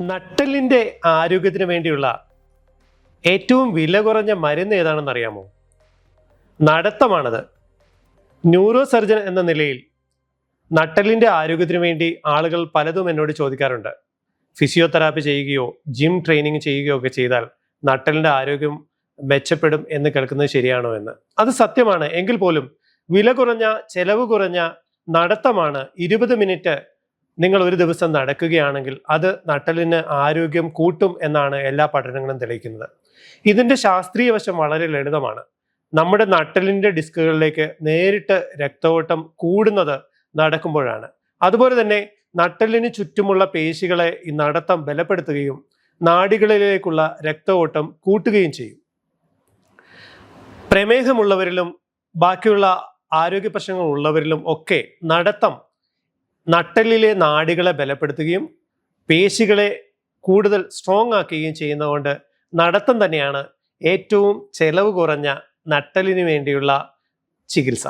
നട്ടലിന്റെ ആരോഗ്യത്തിന് വേണ്ടിയുള്ള ഏറ്റവും വില കുറഞ്ഞ മരുന്ന് ഏതാണെന്ന് അറിയാമോ? നടത്തമാണത്. ന്യൂറോ സർജൻ എന്ന നിലയിൽ നട്ടലിന്റെ ആരോഗ്യത്തിന് വേണ്ടി ആളുകൾ പലതും എന്നോട് ചോദിക്കാറുണ്ട്. ഫിസിയോതെറാപ്പി ചെയ്യുകയോ ജിം ട്രെയിനിങ് ചെയ്യുകയോ ഒക്കെ ചെയ്താൽ നട്ടലിന്റെ ആരോഗ്യം മെച്ചപ്പെടും എന്ന് കേൾക്കുന്നത് ശരിയാണോ എന്ന്. അത് സത്യമാണ്. എങ്കിൽ പോലും വില കുറഞ്ഞ ചെലവ് കുറഞ്ഞ നടത്തമാണ് ഇരുപത് മിനിറ്റ് നിങ്ങൾ ഒരു ദിവസം നടക്കുകയാണെങ്കിൽ അത് നട്ടലിന് ആരോഗ്യം കൂട്ടും എന്നാണ് എല്ലാ പഠനങ്ങളും തെളിയിക്കുന്നത്. ഇതിന്റെ ശാസ്ത്രീയ വശം വളരെ ലളിതമാണ്. നമ്മുടെ നട്ടലിന്റെ ഡിസ്കുകളിലേക്ക് നേരിട്ട് രക്തവോട്ടം കൂടുന്നത് നടക്കുമ്പോഴാണ്. അതുപോലെ തന്നെ നട്ടലിന് ചുറ്റുമുള്ള പേശികളെ ഈ നടത്തം ബലപ്പെടുത്തുകയും നാടികളിലേക്കുള്ള രക്തവോട്ടം കൂട്ടുകയും ചെയ്യും. പ്രമേഹമുള്ളവരിലും ബാക്കിയുള്ള ആരോഗ്യ പ്രശ്നങ്ങൾ ഉള്ളവരിലും ഒക്കെ നടത്തം നട്ടലിലെ നാടികളെ ബലപ്പെടുത്തുകയും പേശികളെ കൂടുതൽ സ്ട്രോങ് ആക്കുകയും ചെയ്യുന്നതുകൊണ്ട് നടത്തം തന്നെയാണ് ഏറ്റവും ചെലവ് കുറഞ്ഞ നട്ടലിന് വേണ്ടിയുള്ള ചികിത്സ.